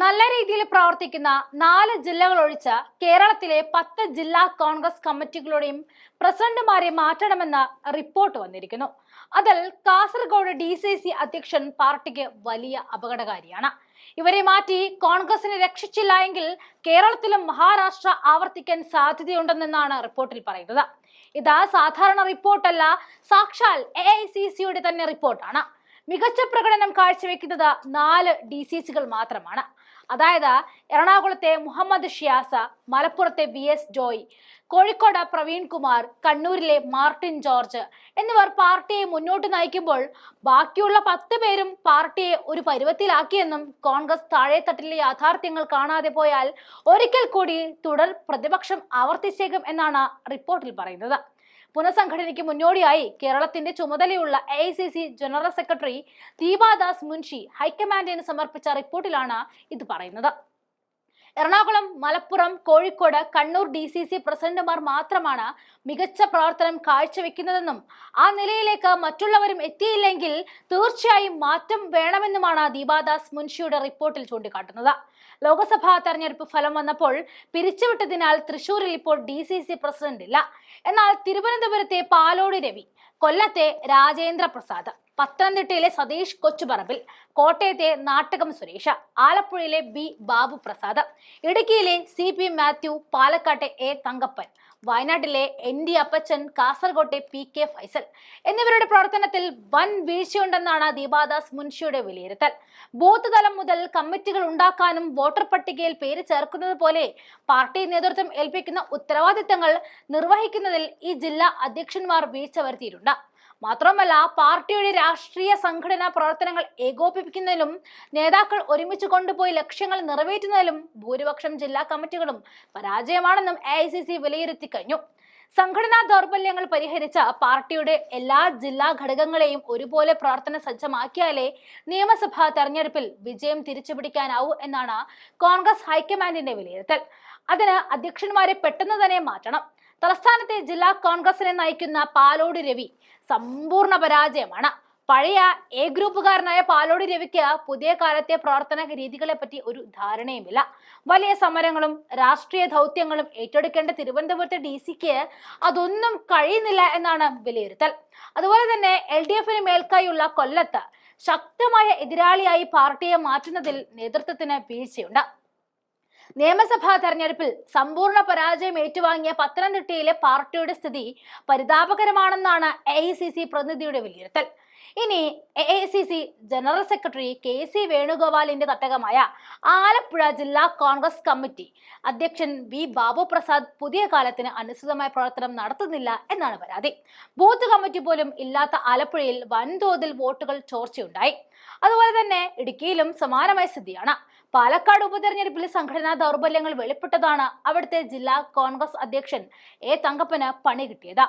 നല്ല രീതിയിൽ പ്രവർത്തിക്കുന്ന നാല് ജില്ലകൾ ഒഴിച്ച് കേരളത്തിലെ പത്ത് ജില്ലാ കോൺഗ്രസ് കമ്മിറ്റികളുടെയും പ്രസിഡന്റുമാരെ മാറ്റണമെന്ന റിപ്പോർട്ട് വന്നിരിക്കുന്നു. അതിൽ കാസർഗോഡ് ഡി സി സി അധ്യക്ഷൻ പാർട്ടിക്ക് വലിയ അപകടകാരിയാണ്. ഇവരെ മാറ്റി കോൺഗ്രസിനെ രക്ഷിച്ചില്ല എങ്കിൽ കേരളത്തിലും മഹാരാഷ്ട്ര ആവർത്തിക്കാൻ സാധ്യതയുണ്ടെന്നാണ് റിപ്പോർട്ടിൽ പറയുന്നത്. ഇത് സാധാരണ റിപ്പോർട്ടല്ല സാക്ഷാൽ എ ഐ സി സിയുടെ തന്നെ റിപ്പോർട്ടാണ്. മികച്ച പ്രകടനം കാഴ്ചവെക്കുന്നത് നാല് ഡി സി സികൾ മാത്രമാണ്. അതായത് എറണാകുളത്തെ മുഹമ്മദ് ഷിയാസ മലപ്പുറത്തെ V S Joy Kozhikode Praveen Kumar കണ്ണൂരിലെ മാർട്ടിൻ ജോർജ് എന്നിവർ പാർട്ടിയെ മുന്നോട്ട് നയിക്കുമ്പോൾ ബാക്കിയുള്ള പത്ത് പേരും പാർട്ടിയെ ഒരു പരുവത്തിലാക്കിയെന്നും കോൺഗ്രസ് താഴെത്തട്ടിലെ യാഥാർത്ഥ്യങ്ങൾ കാണാതെ പോയാൽ ഒരിക്കൽ കൂടി തുടർ പ്രതിപക്ഷം ആവർത്തിച്ചേക്കും എന്നാണ് റിപ്പോർട്ടിൽ പറയുന്നത്. പുനഃസംഘടനയ്ക്ക് മുന്നോടിയായി കേരളത്തിന്റെ ചുമതലയുള്ള A general secretary Deepa Das Munshi ഹൈക്കമാൻഡിന് സമർപ്പിച്ച റിപ്പോർട്ടിലാണ് ഇത് പറയുന്നത്. Ernakulam Malappuram Kozhikode Kannur D C C പ്രസിഡന്റുമാർ മാത്രമാണ് മികച്ച പ്രവർത്തനം കാഴ്ചവെക്കുന്നതെന്നും ആ നിലയിലേക്ക് മറ്റുള്ളവരും എത്തിയില്ലെങ്കിൽ തീർച്ചയായും മാറ്റം വേണമെന്നുമാണ് ദീപാദാസ് മുൻഷിയുടെ റിപ്പോർട്ടിൽ ചൂണ്ടിക്കാട്ടുന്നത്. ലോക്സഭാ തെരഞ്ഞെടുപ്പ് ഫലം വന്നപ്പോൾ പിരിച്ചുവിട്ടതിനാൽ തൃശൂരിൽ ഇപ്പോൾ ഡി സി സി പ്രസിഡന്റ് ഇല്ല എന്നാൽ തിരുവനന്തപുരത്തെ പാലോട് രവി കൊല്ലത്തെ രാജേന്ദ്ര പ്രസാദ് പത്തനംതിട്ടയിലെ സതീഷ് കൊച്ചുപറമ്പിൽ കോട്ടയത്തെ നാട്ടകം സുരേഷ് ആലപ്പുഴയിലെ ബി ബാബു പ്രസാദ് ഇടുക്കിയിലെ സി പി മാത്യു പാലക്കാട്ടെ എ തങ്കപ്പൻ വയനാട്ടിലെ എൻ ഡി അപ്പച്ചൻ കാസർകോട്ടെ പി കെ ഫൈസൽ എന്നിവരുടെ പ്രവർത്തനത്തിൽ വൻ വീഴ്ചയുണ്ടെന്നാണ് ദീപാദാസ് മുൻഷിയുടെ വിലയിരുത്തൽ. ബൂത്ത് തലം മുതൽ കമ്മിറ്റികൾ ഉണ്ടാക്കാനും വോട്ടർ പട്ടികയിൽ പേര് ചേർക്കുന്നത് പോലെ പാർട്ടി നേതൃത്വം ഏൽപ്പിക്കുന്ന ഉത്തരവാദിത്തങ്ങൾ നിർവഹിക്കുന്നതിൽ ഈ ജില്ലാ അധ്യക്ഷന്മാർ വീഴ്ച വരുത്തിയിട്ടുണ്ട്. മാത്രമല്ല പാർട്ടിയുടെ രാഷ്ട്രീയ സംഘടനാ പ്രവർത്തനങ്ങൾ ഏകോപിപ്പിക്കുന്നതിലും നേതാക്കൾ ഒരുമിച്ച് കൊണ്ടുപോയി ലക്ഷ്യങ്ങൾ നിറവേറ്റുന്നതിലും ഭൂരിപക്ഷം ജില്ലാ കമ്മിറ്റികളും പരാജയമാണെന്നും എ ഐ സി സി വിലയിരുത്തി കഴിഞ്ഞു. സംഘടനാ ദൗർബല്യങ്ങൾ പരിഹരിച്ച പാർട്ടിയുടെ എല്ലാ ജില്ലാ ഘടകങ്ങളെയും ഒരുപോലെ പ്രവർത്തന സജ്ജമാക്കിയാലേ നിയമസഭാ തെരഞ്ഞെടുപ്പിൽ വിജയം തിരിച്ചുപിടിക്കാനാവൂ എന്നാണ് കോൺഗ്രസ് ഹൈക്കമാൻഡിന്റെ വിലയിരുത്തൽ. അതിന് അധ്യക്ഷന്മാരെ പെട്ടെന്ന് തന്നെ മാറ്റണം. തലസ്ഥാനത്തെ ജില്ലാ കോൺഗ്രസിനെ നയിക്കുന്ന പാലോട് രവി സമ്പൂർണ പരാജയമാണ്. പഴയ എ ഗ്രൂപ്പുകാരനായ പാലോട് രവിക്ക് പുതിയ കാലത്തെ പ്രവർത്തന രീതികളെ പറ്റി ഒരു ധാരണയുമില്ല. വലിയ സമരങ്ങളും രാഷ്ട്രീയ ദൗത്യങ്ങളും ഏറ്റെടുക്കേണ്ട തിരുവനന്തപുരത്തെ ഡി സിക്ക് അതൊന്നും കഴിയുന്നില്ല എന്നാണ് വിലയിരുത്തൽ. അതുപോലെ തന്നെ എൽ ഡി എഫിന് മേൽക്കായുള്ള കൊല്ലത്ത് ശക്തമായ എതിരാളിയായി പാർട്ടിയെ മാറ്റുന്നതിൽ നേതൃത്വത്തിന് വീഴ്ചയുണ്ട്. നിയമസഭാ തെരഞ്ഞെടുപ്പിൽ സമ്പൂർണ പരാജയം ഏറ്റുവാങ്ങിയ പത്തനംതിട്ടയിലെ പാർട്ടിയുടെ സ്ഥിതി പരിതാപകരമാണെന്നാണ് എ പ്രതിനിധിയുടെ വിലയിരുത്തൽ. ഇനി A I C C general secretary K C വേണുഗോപാലിന്റെ തട്ടകമായ ആലപ്പുഴ ജില്ലാ കോൺഗ്രസ് കമ്മിറ്റി അധ്യക്ഷൻ വി ബാബു പ്രസാദ് പുതിയ കാലത്തിന് അനുസൃതമായ പ്രവർത്തനം നടത്തുന്നില്ല എന്നാണ് പരാതി. ബൂത്ത് കമ്മിറ്റി പോലും ഇല്ലാത്ത ആലപ്പുഴയിൽ വൻതോതിൽ വോട്ടുകൾ ചോർച്ചയുണ്ടായി. അതുപോലെ തന്നെ ഇടുക്കിയിലും സമാനമായ സ്ഥിതിയാണ്. പാലക്കാട് ഉപതെരഞ്ഞെടുപ്പിൽ സംഘടനാ ദൗർബല്യങ്ങൾ വെളിപ്പെട്ടതാണ് അവിടുത്തെ ജില്ലാ കോൺഗ്രസ് അധ്യക്ഷൻ എ തങ്കപ്പന് പണി കിട്ടിയത്.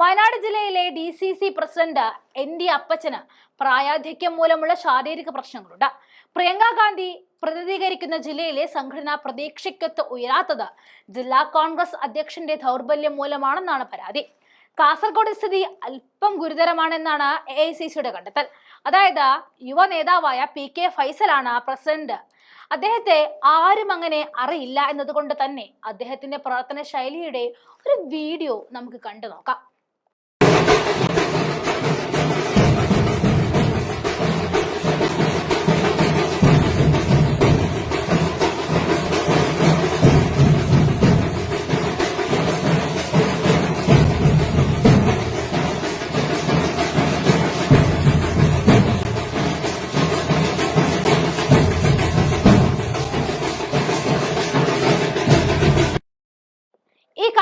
വയനാട് ജില്ലയിലെ D C C president N D അപ്പച്ചന് പ്രായാധിക്യം മൂലമുള്ള ശാരീരിക പ്രശ്നങ്ങളുണ്ട്. പ്രിയങ്കാ ഗാന്ധി പ്രതിനിധീകരിക്കുന്ന ജില്ലയിലെ സംഘടന പ്രതീക്ഷയ്ക്കൊത്ത് ഉയരാത്തത് ജില്ലാ കോൺഗ്രസ് അധ്യക്ഷന്റെ ദൗർബല്യം മൂലമാണെന്നാണ് പരാതി. കാസർഗോഡ് സ്ഥിതി അല്പം ഗുരുതരമാണെന്നാണ് എ ഐ സി സിയുടെ കണ്ടെത്തൽ. അതായത് യുവ നേതാവായ പി കെ ഫൈസലാണ് പ്രസിഡന്റ് അദ്ദേഹത്തെ ആരും അങ്ങനെ അറിയില്ല എന്നതുകൊണ്ട് തന്നെ അദ്ദേഹത്തിന്റെ പ്രവർത്തന ശൈലിയുടെ ഒരു വീഡിയോ നമുക്ക് കണ്ടു നോക്കാം.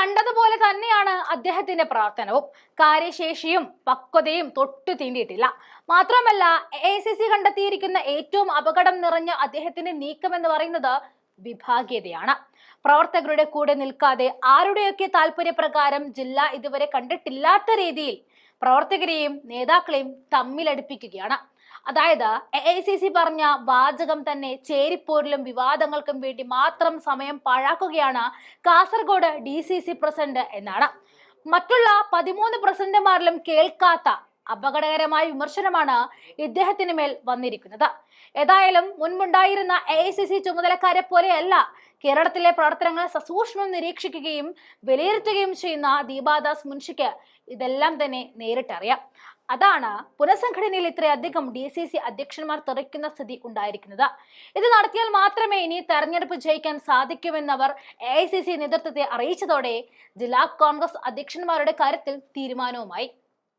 കണ്ടതുപോലെ തന്നെയാണ് അദ്ദേഹത്തിന്റെ പ്രവർത്തനവും. കാര്യശേഷിയും പക്വതയും തൊട്ടു തീണ്ടിയിട്ടില്ല. മാത്രമല്ല എ സി സി കണ്ടെത്തിയിരിക്കുന്ന ഏറ്റവും അപകടം നിറഞ്ഞ അദ്ദേഹത്തിന്റെ നീക്കം എന്ന് പറയുന്നത് വിഭാഗീയതയാണ്. പ്രവർത്തകരുടെ കൂടെ നിൽക്കാതെ ആരുടെയൊക്കെ താല്പര്യപ്രകാരം ജില്ല ഇതുവരെ കണ്ടിട്ടില്ലാത്ത രീതിയിൽ പ്രവർത്തകരെയും നേതാക്കളെയും തമ്മിലടുപ്പിക്കുകയാണ്. അതായത് എ ഐ സി സി പറഞ്ഞ വാചകം തന്നെ ചേരിപ്പോരിലും വിവാദങ്ങൾക്കും വേണ്ടി മാത്രം സമയം പാഴാക്കുകയാണ് Kasaragod D C C president എന്നാണ്. മറ്റുള്ള പതിമൂന്ന് പ്രസിഡന്റുമാരിലും കേൾക്കാത്ത അപകടകരമായ വിമർശനമാണ് ഇദ്ദേഹത്തിന് മേൽ വന്നിരിക്കുന്നത്. ഏതായാലും മുൻപുണ്ടായിരുന്ന എ ഐ സി സി ചുമതലക്കാരെ പോലെയല്ല കേരളത്തിലെ പ്രവർത്തനങ്ങൾ സസൂക്ഷ്മം നിരീക്ഷിക്കുകയും വിലയിരുത്തുകയും ചെയ്യുന്ന ദീപാദാസ് മുൻഷിക്ക് ഇതെല്ലാം തന്നെ നേരിട്ടറിയാം. അതാണ് പുനഃസംഘടനയിൽ ഇത്രയധികം ഡി സി സി അധ്യക്ഷന്മാർ തെറിക്കുന്ന സ്ഥിതി ഉണ്ടായിരിക്കുന്നത്. ഇത് നടത്തിയാൽ മാത്രമേ ഇനി തെരഞ്ഞെടുപ്പ് ജയിക്കാൻ സാധിക്കുമെന്നവർ എ ഐ സി സി നേതൃത്വത്തെ അറിയിച്ചതോടെ ജില്ലാ കോൺഗ്രസ് അധ്യക്ഷന്മാരുടെ കാര്യത്തിൽ തീരുമാനവുമായി.